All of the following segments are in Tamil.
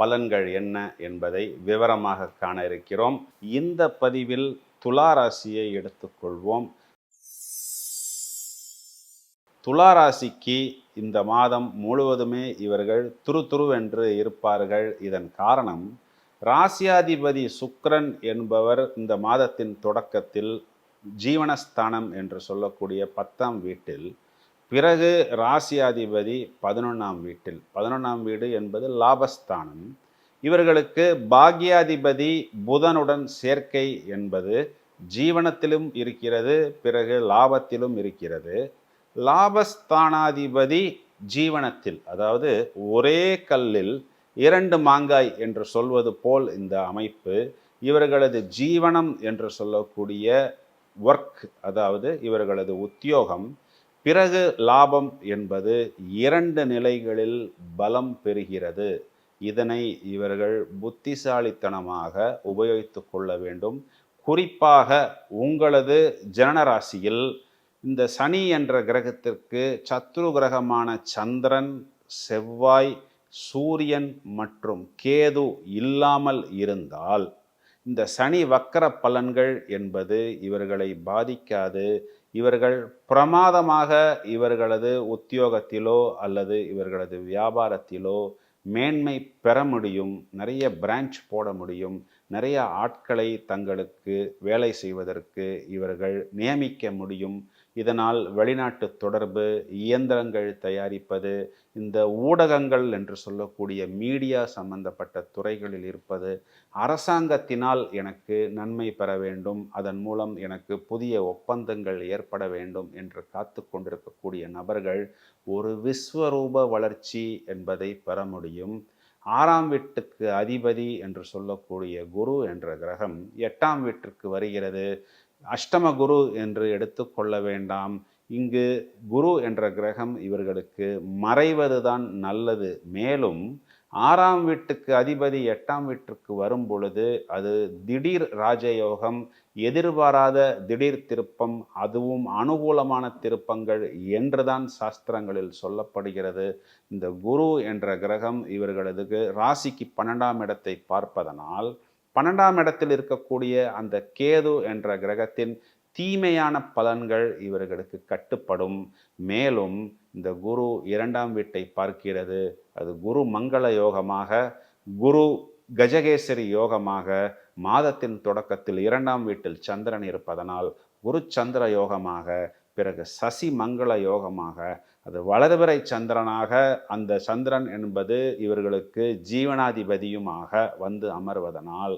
பலன்கள் என்ன என்பதை விவரமாக காண இருக்கிறோம். இந்த பதிவில் துளாராசியை எடுத்துக்கொள்வோம். துளாராசிக்கு இந்த மாதம் முழுவதுமே இவர்கள் துரு துருவென்று இருப்பார்கள். இதன் காரணம் ராசியாதிபதி சுக்ரன் என்பவர் இந்த மாதத்தின் தொடக்கத்தில் ஜீவனஸ்தானம் என்று சொல்லக்கூடிய பத்தாம் வீட்டில் பிறகு ராசியாதிபதி பதினொன்றாம் வீட்டில். பதினொன்றாம் வீடு என்பது லாபஸ்தானம். இவர்களுக்கு பாக்யாதிபதி புதனுடன் சேர்க்கை என்பது ஜீவனத்திலும் இருக்கிறது பிறகு லாபத்திலும் இருக்கிறது. லாபஸ்தானாதிபதி ஜீவனத்தில் அதாவது ஒரே கல்லில் இரண்டு மாங்காய் என்று சொல்வது போல் இந்த அமைப்பு இவர்களது ஜீவனம் என்று சொல்லக்கூடிய ஒர்க் அதாவது இவர்களது உத்தியோகம் பிறகு லாபம் என்பது இரண்டு நிலைகளில் பலம் பெறுகிறது. இதனை இவர்கள் புத்திசாலித்தனமாக உபயோகித்து கொள்ள வேண்டும். குறிப்பாக உங்களது ஜனனராசியில் இந்த சனி என்ற கிரகத்திற்கு சத்ரு கிரகமான சந்திரன் செவ்வாய் சூரியன் மற்றும் கேது இல்லாமல் இருந்தால் இந்த சனி வக்கர பலன்கள் என்பது இவர்களை பாதிக்காது. இவர்கள் பிரமாதமாக இவர்களது உத்தியோகத்திலோ அல்லது இவர்களது வியாபாரத்திலோ மேன்மை பெற முடியும் நிறைய பிரான்ச் போட முடியும் நிறைய ஆட்களை தங்களுக்கு வேலை செய்வதற்கு இவர்கள் நியமிக்க முடியும். இதனால் வெளிநாட்டு தொடர்பு இயந்திரங்கள் தயாரிப்பது இந்த ஊடகங்கள் என்று சொல்லக்கூடிய மீடியா சம்பந்தப்பட்ட துறைகளில் இருப்பது அரசாங்கத்தினால் எனக்கு நன்மை பெற வேண்டும். அதன் மூலம் எனக்கு புதிய ஒப்பந்தங்கள் ஏற்பட வேண்டும் என்று காத்து கொண்டிருக்கக்கூடிய நபர்கள் ஒரு விஸ்வரூப வளர்ச்சி என்பதை பெற முடியும். ஆறாம் வீட்டுக்கு அதிபதி என்று சொல்லக்கூடிய குரு என்ற கிரகம் எட்டாம் வீட்டிற்கு வருகிறது. அஷ்டம குரு என்று எடுத்துக்கொள்ள வேண்டாம். இங்கு குரு என்ற கிரகம் இவர்களுக்கு மறைவதுதான் நல்லது. மேலும் ஆறாம் வீட்டுக்கு அதிபதி எட்டாம் வீட்டிற்கு வரும் பொழுது அது திடீர் ராஜயோகம் எதிர்பாராத திடீர் திருப்பம் அதுவும் அனுகூலமான திருப்பங்கள் என்றுதான் சாஸ்திரங்களில் சொல்லப்படுகிறது. இந்த குரு என்ற கிரகம் இவர்களதுக்கு ராசிக்கு பன்னெண்டாம் இடத்தை பார்ப்பதனால் பன்னெண்டாம் இடத்தில் இருக்கக்கூடிய அந்த கேது என்ற கிரகத்தின் தீமையான பலன்கள் இவர்களுக்கு கட்டுப்படும். மேலும் இந்த குரு இரண்டாம் வீட்டை பார்க்கிறது. அது குரு மங்கள யோகமாக குரு கஜகேசரி யோகமாக மாதத்தின் தொடக்கத்தில் இரண்டாம் வீட்டில் சந்திரன் இருப்பதனால் குரு சந்திர யோகமாக பிறகு சசி மங்கள யோகமாக அது வலதுபிறை சந்திரனாக அந்த சந்திரன் என்பது இவர்களுக்கு ஜீவனாதிபதியுமாக வந்து அமர்வதனால்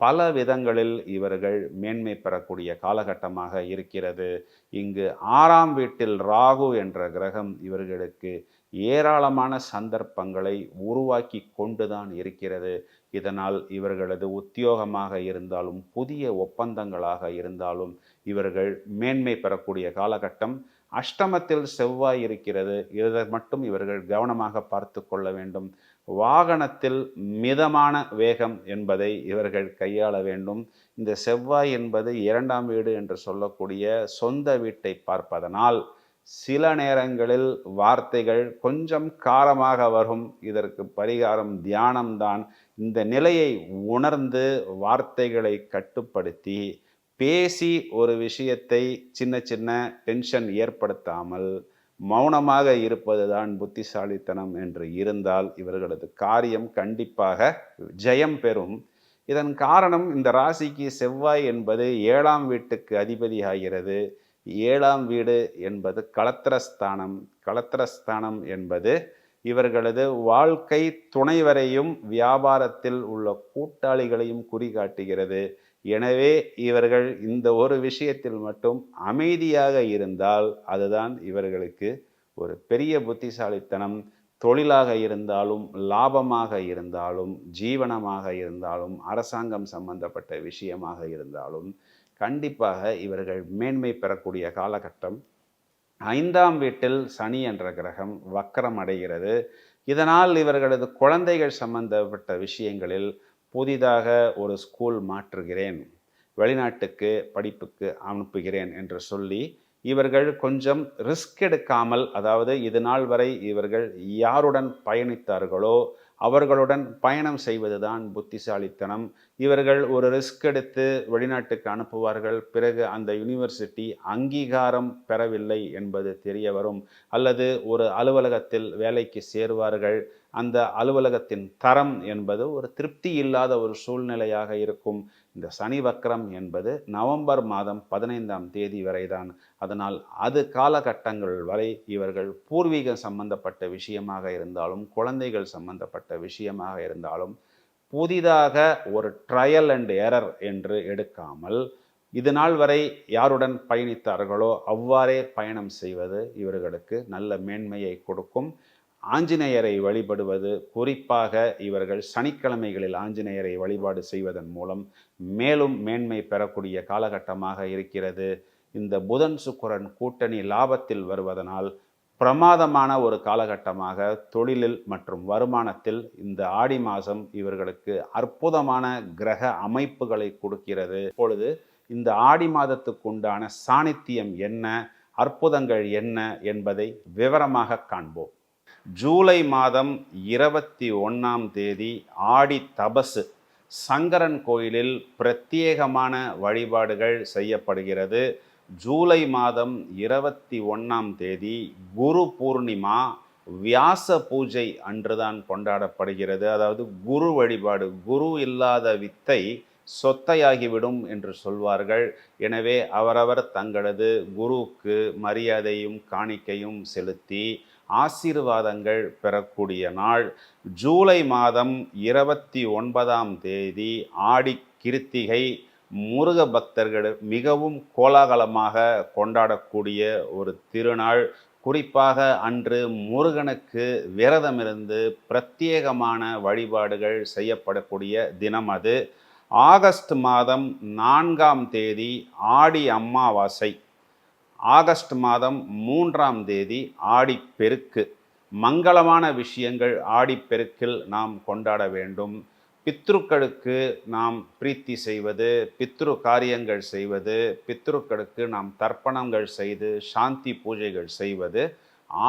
பல விதங்களில் இவர்கள் மேன்மை பெறக்கூடிய காலகட்டமாக இருக்கிறது. இங்கு ஆறாம் வீட்டில் ராகு என்ற கிரகம் இவர்களுக்கு ஏராளமான சந்தர்ப்பங்களை உருவாக்கி கொண்டுதான் இருக்கிறது. இதனால் இவர்களது உத்தியோகமாக இருந்தாலும் புதிய ஒப்பந்தங்களாக இருந்தாலும் இவர்கள் மேன்மை பெறக்கூடிய காலகட்டம் அஷ்டமத்தில் செவ்வாய் இருக்கிறது இதை மட்டும் இவர்கள் கவனமாக பார்த்து கொள்ள வேண்டும். வாகனத்தில் மிதமான வேகம் என்பதை இவர்கள் கையாள வேண்டும். இந்த செவ்வாய் என்பது இரண்டாம் வீடு என்று சொல்லக்கூடிய சொந்த வீட்டை பார்ப்பதனால் சில நேரங்களில் வார்த்தைகள் கொஞ்சம் காரமாக வரும். இதற்கு பரிகாரம் தியானம்தான். இந்த நிலையை உணர்ந்து வார்த்தைகளை கட்டுப்படுத்தி பேசி ஒரு விஷயத்தை சின்ன சின்ன டென்ஷன் ஏற்படுத்தாமல் மௌனமாக இருப்பதுதான் புத்திசாலித்தனம் என்று இருந்தால் இவர்களது காரியம் கண்டிப்பாக ஜெயம் பெறும். இதன் காரணம் இந்த ராசிக்கு செவ்வாய் என்பது ஏழாம் வீட்டுக்கு அதிபதியாகிறது. ஏழாம் வீடு என்பது களத்திரஸ்தானம் களத்திரஸ்தானம் என்பது இவர்களது வாழ்க்கை துணைவரையும் வியாபாரத்தில் உள்ள கூட்டாளிகளையும் குறிகாட்டுகிறது. எனவே இவர்கள் இந்த ஒரு விஷயத்தில் மட்டும் அமைதியாக இருந்தால் அதுதான் இவர்களுக்கு ஒரு பெரிய புத்திசாலித்தனம். தொழிலாக இருந்தாலும் லாபமாக இருந்தாலும் ஜீவனமாக இருந்தாலும் அரசாங்கம் சம்பந்தப்பட்ட விஷயமாக இருந்தாலும் கண்டிப்பாக இவர்கள் மேன்மை பெறக்கூடிய காலகட்டம். ஐந்தாம் வீட்டில் சனி என்ற கிரகம் வக்கரம் அடைகிறது. இதனால் இவர்களது குழந்தைகள் சம்பந்தப்பட்ட விஷயங்களில் புதிதாக ஒரு ஸ்கூல் மாற்றுகிறேன். வெளிநாட்டுக்கு படிப்புக்கு அனுப்புகிறேன் என்று சொல்லி இவர்கள் கொஞ்சம் ரிஸ்க் எடுக்காமல் அதாவது இது நாள் வரை இவர்கள் யாருடன் பயணித்தார்களோ அவர்களுடன் பயணம் செய்வதுதான் புத்திசாலித்தனம். இவர்கள் ஒரு ரிஸ்க் எடுத்து வெளிநாட்டுக்கு அனுப்புவார்கள். பிறகு அந்த யூனிவர்சிட்டி அங்கீகாரம் பெறவில்லை என்பது தெரிய வரும் அல்லது ஒரு அலுவலகத்தில் வேலைக்கு சேருவார்கள். அந்த அலுவலகத்தின் தரம் என்பது ஒரு திருப்தி இல்லாத ஒரு சூழ்நிலையாக இருக்கும். இந்த சனி வக்கரம் என்பது நவம்பர் மாதம் பதினைந்தாம் தேதி வரைதான். அதனால் அது காலகட்டங்கள் வரை இவர்கள் பூர்வீகம் சம்பந்தப்பட்ட விஷயமாக இருந்தாலும் குழந்தைகள் சம்பந்தப்பட்ட விஷயமாக இருந்தாலும் புதிதாக ஒரு ட்ரையல் அண்ட் எரர் என்று எடுக்காமல் இது நாள் வரை யாருடன் பயணித்தார்களோ அவ்வாறே பயணம் செய்வது இவர்களுக்கு நல்ல மேன்மையை கொடுக்கும். ஆஞ்சநேயரை வழிபடுவது குறிப்பாக இவர்கள் சனிக்கிழமைகளில் ஆஞ்சநேயரை வழிபாடு செய்வதன் மூலம் மேலும் மேன்மை பெறக்கூடிய காலகட்டமாக இருக்கிறது. இந்த புதன் சுக்கரன் கூட்டணி லாபத்தில் வருவதனால் பிரமாதமான ஒரு காலகட்டமாக தொழிலில் மற்றும் வருமானத்தில் இந்த ஆடி மாதம் இவர்களுக்கு அற்புதமான கிரக அமைப்புகளை கொடுக்கிறது. இப்பொழுது இந்த ஆடி மாதத்துக்கு உண்டான சாணித்தியம் என்ன அற்புதங்கள் என்ன என்பதை விவரமாக காண்போம். ஜூலை மாதம் இருபத்தி ஒன்றாம் தேதி ஆடி தபசு. சங்கரன் கோயிலில் பிரத்யேகமான வழிபாடுகள் செய்யப்படுகிறது. ஜூலை மாதம் இருபத்தி ஒன்றாம் தேதி குரு பூர்ணிமா வியாச பூஜை அன்றுதான் கொண்டாடப்படுகிறது. அதாவது குரு வழிபாடு குரு இல்லாத வித்தை சொத்தையாகிவிடும் என்று சொல்வார்கள். எனவே அவரவர் தங்களது குருவுக்கு மரியாதையும் காணிக்கையும் செலுத்தி ஆசீர்வாதங்கள் பெறக்கூடிய நாள். ஜூலை மாதம் இருபத்தி ஒன்பதாம் தேதி ஆடி கிருத்திகை முருக பக்தர்கள் மிகவும் கோலாகலமாக கொண்டாடக்கூடிய ஒரு திருநாள். குறிப்பாக அன்று முருகனுக்கு விரதமிருந்து பிரத்யேகமான வழிபாடுகள் செய்யப்படக்கூடிய தினம் அது. ஆகஸ்ட் மாதம் நான்காம் தேதி ஆடி அமாவாசை. ஆகஸ்ட் மாதம் மூன்றாம் தேதி ஆடிப்பெருக்கு. மங்களமான விஷயங்கள் ஆடிப்பெருக்கில் நாம் கொண்டாட வேண்டும். பித்ருக்களுக்கு நாம் பிரீத்தி செய்வது பித்ரு காரியங்கள் செய்வது பித்ருக்களுக்கு நாம் தர்ப்பணங்கள் செய்து சாந்தி பூஜைகள் செய்வது.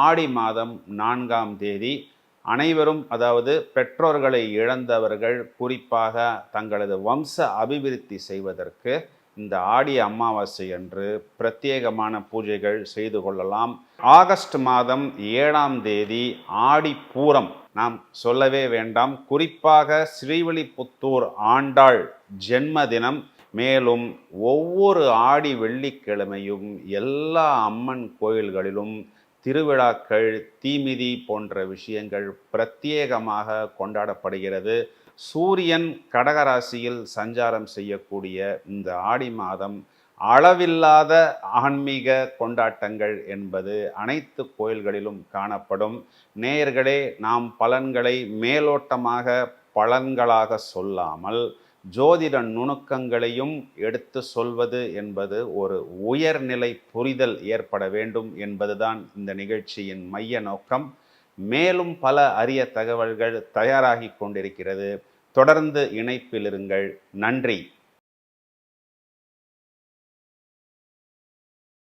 ஆடி மாதம் நான்காம் தேதி அனைவரும் அதாவது பெற்றோர்களை இழந்தவர்கள் குறிப்பாக தங்களது வம்ச அபிவிருத்தி செய்வதற்கு இந்த ஆடி அமாவாசை அன்று பிரத்யேகமான பூஜைகள் செய்து கொள்ளலாம். ஆகஸ்ட் மாதம் ஏழாம் தேதி ஆடி பூரம். நாம் சொல்லவே வேண்டாம். குறிப்பாக ஸ்ரீவில்லிபுத்தூர் ஆண்டாள் ஜென்ம தினம் மேலும் ஒவ்வொரு ஆடி வெள்ளிக்கிழமையும் எல்லா அம்மன் கோயில்களிலும் திருவிழாக்கள் தீமிதி போன்ற விஷயங்கள் பிரத்யேகமாக கொண்டாடப்படுகிறது. சூரியன் கடகராசியில் சஞ்சாரம் செய்யக்கூடிய இந்த ஆடி மாதம் அளவில்லாத ஆன்மீக கொண்டாட்டங்கள் என்பது அனைத்து கோயில்களிலும் காணப்படும். நேயர்களே நாம் பலன்களை மேலோட்டமாக பலன்களாக சொல்லாமல் ஜோதிட நுணுக்கங்களையும் எடுத்து சொல்வது என்பது ஒரு உயர்நிலை புரிதல் ஏற்பட வேண்டும் என்பதுதான் இந்த நிகழ்ச்சியின் மைய நோக்கம். மேலும் பல அரிய தகவல்கள் தயாராகி கொண்டிருக்கிறது. தொடர்ந்து இணைப்பில் இருங்கள் நன்றி.